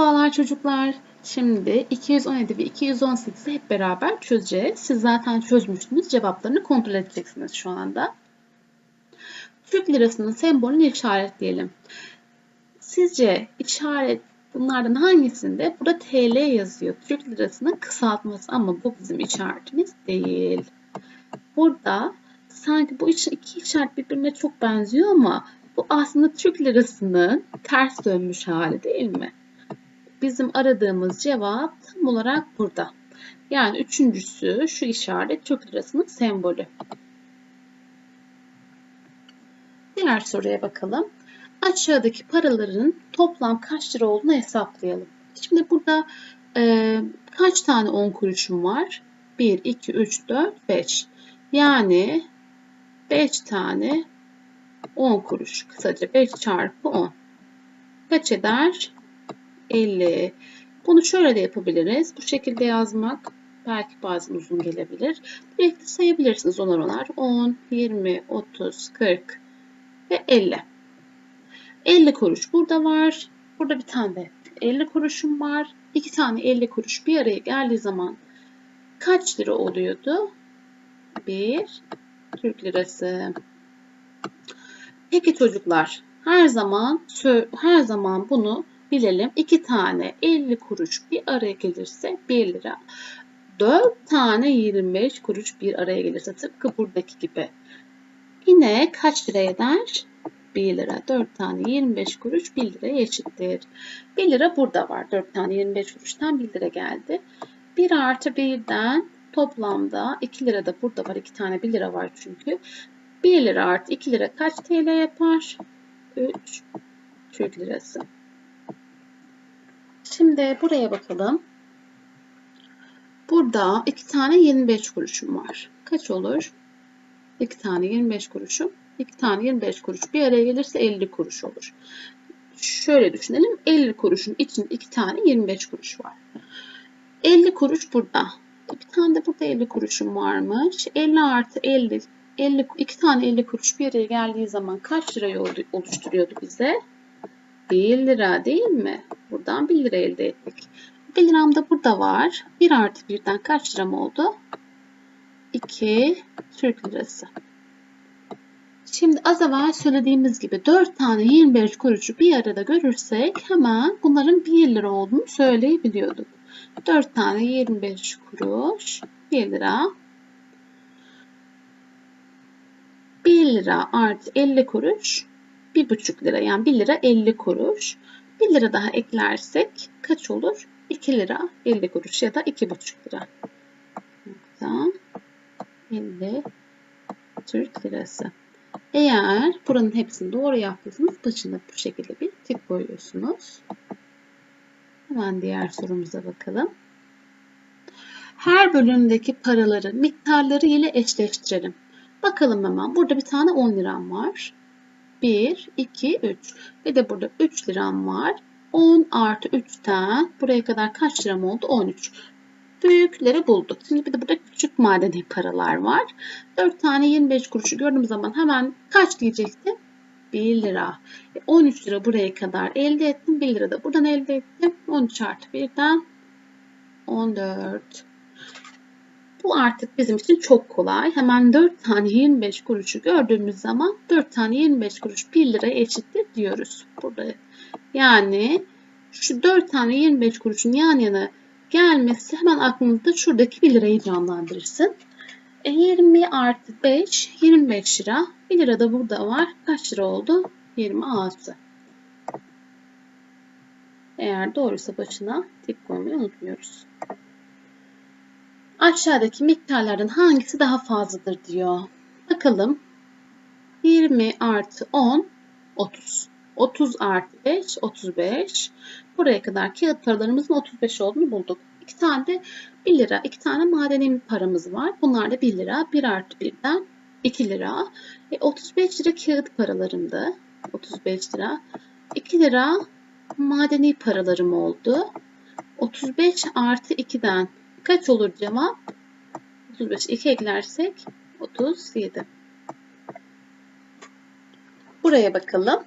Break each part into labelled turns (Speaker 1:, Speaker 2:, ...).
Speaker 1: Merhabalar çocuklar. Şimdi 217 ve 218'i hep beraber çözeceğiz. Siz zaten çözmüştünüz. Cevaplarını kontrol edeceksiniz şu anda. Türk lirasının sembolünü işaretleyelim. Sizce işaret bunlardan hangisinde? Burada TL yazıyor. Türk lirasının kısaltması ama bu bizim işaretimiz değil. Burada sanki bu iki işaret birbirine çok benziyor ama bu aslında Türk lirasının ters dönmüş hali değil mi? Bizim aradığımız cevap tam olarak burada. Yani üçüncüsü şu işaret Türk lirasının sembolü. Diğer soruya bakalım. Aşağıdaki paraların toplam kaç lira olduğunu hesaplayalım. Şimdi burada e, kaç tane 10 kuruşum var? 1, 2, 3, 4, 5. Yani 5 tane 10 kuruş. Kısaca 5 çarpı 10. Kaç eder? 50. Bunu şöyle de yapabiliriz. Bu şekilde yazmak belki bazen uzun gelebilir. Direkt sayabilirsiniz onar onar. 10, 20, 30, 40 ve 50. 50 kuruş burada var. Burada bir tane de 50 kuruşum var. İki tane 50 kuruş bir araya geldiği zaman kaç lira oluyordu? 1 Türk lirası. Peki çocuklar her zaman her zaman bunu bilelim. 2 tane 50 kuruş bir araya gelirse 1 lira. 4 tane 25 kuruş bir araya gelirse tıpkı buradaki gibi. Yine kaç lira eder? 1 lira. 4 tane 25 kuruş 1 liraya eşittir. 1 lira burada var. 4 tane 25 kuruştan 1 lira geldi. 1 artı 1'den toplamda 2 lira da burada var. 2 tane 1 lira var çünkü. 1 lira artı 2 lira kaç TL yapar? 3 Türk lirası. Şimdi buraya bakalım. Burada 2 tane 25 kuruşum var. Kaç olur? 2 tane 25 kuruşum. 2 tane 25 kuruş bir araya gelirse 50 kuruş olur. Şöyle düşünelim. 50 kuruşun içinde 2 tane 25 kuruş var. 50 kuruş burada. Bir tane de burada 50 kuruşum varmış. 50 artı 50 50, 2 tane 50 kuruş bir araya geldiği zaman kaç lirayı oluşturuyordu bize? 1 lira değil mi? Buradan 1 lira elde ettik. 1 liram da burada var. 1 artı 1'den kaç liram oldu? 2 Türk lirası. Şimdi az evvel söylediğimiz gibi 4 tane 25 kuruşu bir arada görürsek hemen bunların 1 lira olduğunu söyleyebiliyorduk. 4 tane 25 kuruş 1 lira 1 lira artı 50 kuruş 1,5 lira yani 1 lira 50 kuruş. 1 lira daha eklersek kaç olur? 2 lira 50 kuruş ya da 2,5 lira. Nokta 50 Türk lirası. Eğer buranın hepsini doğru yaptıysanız başına bu şekilde bir tik koyuyorsunuz. Hemen diğer sorumuza bakalım. Her bölümdeki paraları miktarları ile eşleştirelim. Bakalım hemen. Burada bir tane 10 liram var. 1, 2, 3. Ve de burada 3 liram var. 10 artı 3'ten buraya kadar kaç liram oldu? 13. Büyükleri bulduk. Şimdi bir de burada küçük madeni paralar var. 4 tane 25 kuruşu gördüğüm zaman hemen kaç diyecektim? 1 lira. 13 lira buraya kadar elde ettim. 1 lira da buradan elde ettim. 13 artı 1'den 14. Bu artık bizim için çok kolay. Hemen 4 tane 25 kuruşu gördüğümüz zaman 4 tane 25 kuruş 1 liraya eşittir diyoruz. Burada yani şu 4 tane 25 kuruşun yan yana gelmesi hemen aklınızda şuradaki 1 lirayı canlandırırsın. E 20 artı 5 25 lira. 1 lira da burada var. Kaç lira oldu? 26. Eğer doğruysa başına tik koymayı unutmuyoruz. Aşağıdaki miktarlardan hangisi daha fazladır diyor. Bakalım. 20 artı 10 30. 30 artı 5 35. Buraya kadar kağıt paralarımızın 35 olduğunu bulduk. İki tane de 1 lira, iki tane madeni paramız var. Bunlar da 1 lira. 1 artı 1'den 2 lira. E, 35 lira kağıt paralarımdı. 35 lira. 2 lira madeni paralarım oldu. 35 artı 2'den Kaç olur cevap? 35. 2 eklersek 37. Buraya bakalım.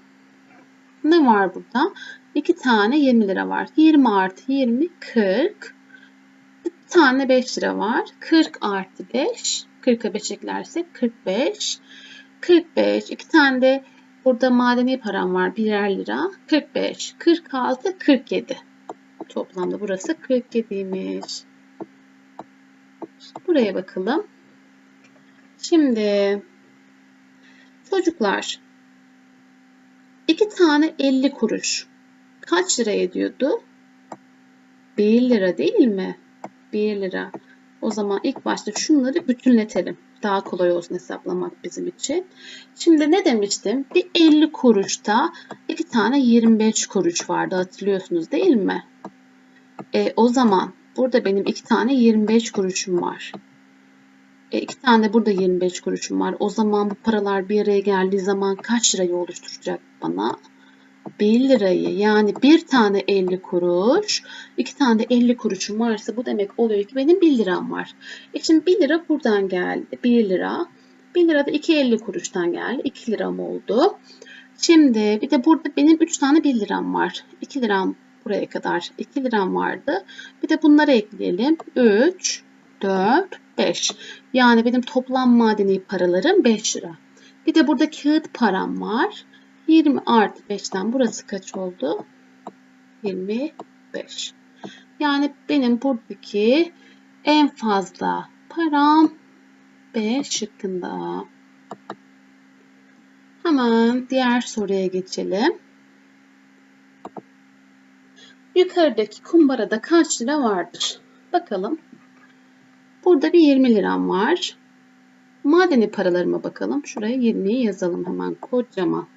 Speaker 1: Ne var burada? 2 tane 20 lira var. 20 artı 20 40. Bir tane 5 lira var. 40 artı 5. 40'a 5 eklersek 45. 45. 2 tane de burada madeni param var. Birer lira. 45. 46. 47. Toplamda burası 47'ymiş. Buraya bakalım. Şimdi çocuklar iki tane 50 kuruş kaç lira ediyordu? 1 lira değil mi? 1 lira. O zaman ilk başta şunları bütünletelim. Daha kolay olsun hesaplamak bizim için. Şimdi ne demiştim? Bir 50 kuruşta iki tane 25 kuruş vardı hatırlıyorsunuz değil mi? E, o zaman burada benim iki tane 25 kuruşum var. E, iki tane burada 25 kuruşum var. O zaman bu paralar bir araya geldiği zaman kaç lirayı oluşturacak bana? 1 lirayı yani bir tane 50 kuruş, iki tane de 50 kuruşum varsa bu demek oluyor ki benim 1 liram var. E şimdi 1 lira buradan geldi. 1 lira. 1 lira da 2.50 kuruştan geldi. 2 liram oldu. Şimdi bir de burada benim 3 tane 1 liram var. 2 liram buraya kadar 2 liram vardı. Bir de bunları ekleyelim. 3, 4, 5. Yani benim toplam madeni paralarım 5 lira. Bir de burada kağıt param var. 20 artı 5'ten burası kaç oldu? 25. Yani benim buradaki en fazla param B şıkkında. Hemen diğer soruya geçelim. Yukarıdaki kumbarada kaç lira vardır? Bakalım. Burada bir 20 liram var. Madeni paralarıma bakalım. Şuraya 20'yi yazalım hemen kocaman.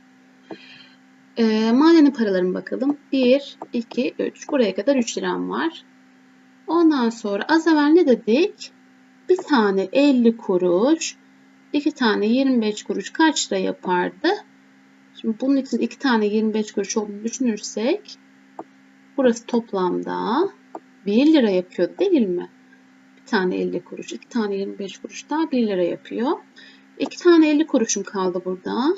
Speaker 1: E, madeni paralarıma bakalım. 1, 2, 3. Buraya kadar 3 liram var. Ondan sonra az evvel ne dedik? Bir tane 50 kuruş, iki tane 25 kuruş kaç lira yapardı? Şimdi bunun için iki tane 25 kuruş olduğunu düşünürsek burası toplamda 1 lira yapıyor değil mi? Bir tane 50 kuruş, iki tane 25 kuruş daha 1 lira yapıyor. İki tane 50 kuruşum kaldı burada.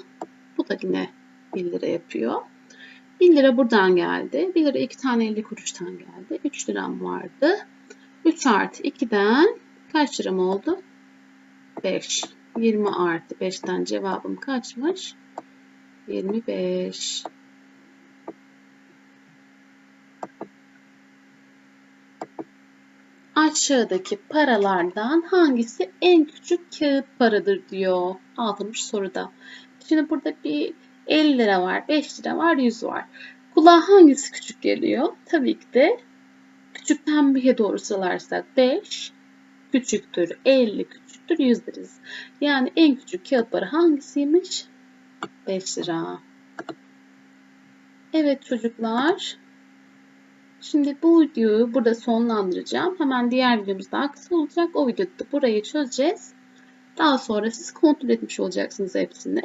Speaker 1: Bu da yine 1 lira yapıyor. 1 lira buradan geldi. 1 lira 2 tane 50 kuruştan geldi. 3 liram vardı. 3 artı 2'den kaç liram oldu? 5. 20 artı 5'ten cevabım kaçmış? 25. Aşağıdaki paralardan hangisi en küçük kağıt paradır diyor 60 soruda. Şimdi burada bir 50 lira var, 5 lira var, 100 var. Kulağa hangisi küçük geliyor? Tabii ki de küçükten büyüğe doğru sıralarsak 5 küçüktür, 50 küçüktür, 100 deriz. Yani en küçük kağıt para hangisiymiş? 5 lira. Evet çocuklar. Şimdi bu videoyu burada sonlandıracağım. Hemen diğer videomuz daha kısa olacak. O videoda burayı çözeceğiz. Daha sonra siz kontrol etmiş olacaksınız hepsini.